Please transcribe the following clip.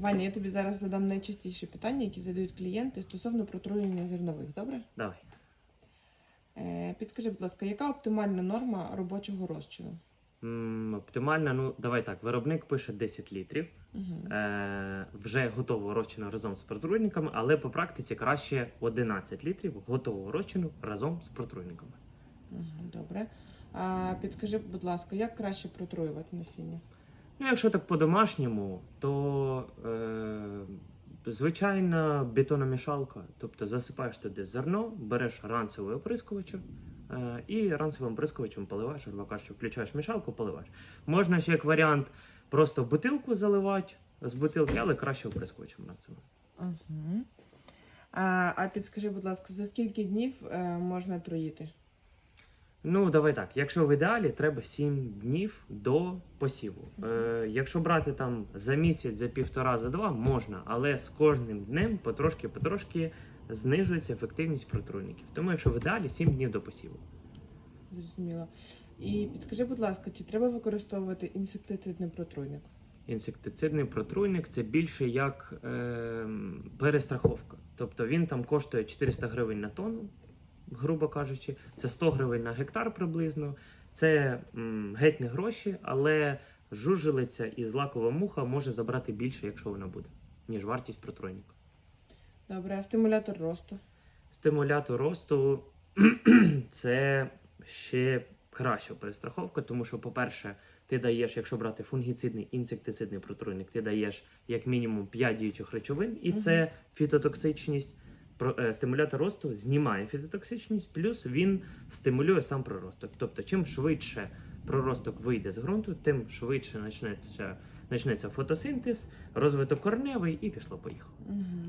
Ваня, я тобі зараз задам найчастіші питання, які задають клієнти стосовно протруєння зернових, добре? Давай. Е, підскажи, будь ласка, яка оптимальна норма робочого розчину? М, Оптимально, ну давай так. Виробник пише 10 літрів. Угу. Е, вже готового розчину разом з протруйниками, але по практиці краще 11 літрів готового розчину разом з протруйниками. Угу, добре. А підскажи, будь ласка, як краще протруювати насіння? Ну, якщо так по-домашньому, то е, звичайна бетономішалка. Тобто засипаєш туди зерно, береш ранцевою оприскувачем е, і ранцевим оприскувачем поливаєш, грубо кажучи, включаєш мішалку, поливаєш. Можна ще як варіант просто бутилку заливати з бутилки, але краще оприскувачем ранцевим. Угу. А, а підскажи, будь ласка, за скільки днів е, можна труїти? Ну, давай так. Якщо в ідеалі, треба 7 днів до посіву. Е, якщо брати там за місяць, за півтора, за два, можна, але з кожним днем потрошки-потрошки знижується ефективність протруйників. Тому, якщо в ідеалі, 7 днів до посіву. Зрозуміло. І підскажи, будь ласка, чи треба використовувати інсектицидний протруйник? Інсектицидний протруйник це більше як е, перестраховка. Тобто він там коштує 400 гривень на тонну, грубо кажучи, це 100 гривень на гектар приблизно. Це м, геть не гроші, але жужелиця і злакова муха може забрати більше, якщо вона буде, ніж вартість протруйника. Добре, а стимулятор росту? Стимулятор росту це ще краща перестраховка, тому що, по-перше, ти даєш, якщо брати фунгіцидний інсектицидний протруйник, ти даєш як мінімум 5 діючих речовин, і це фітотоксичність. Е, Стимулятор росту знімає фітотоксичність, плюс він стимулює сам проросток. Тобто, чим швидше проросток вийде з ґрунту, тим швидше почнеться, почнеться фотосинтез, розвиток корневий і пішло-поїхало. Угу.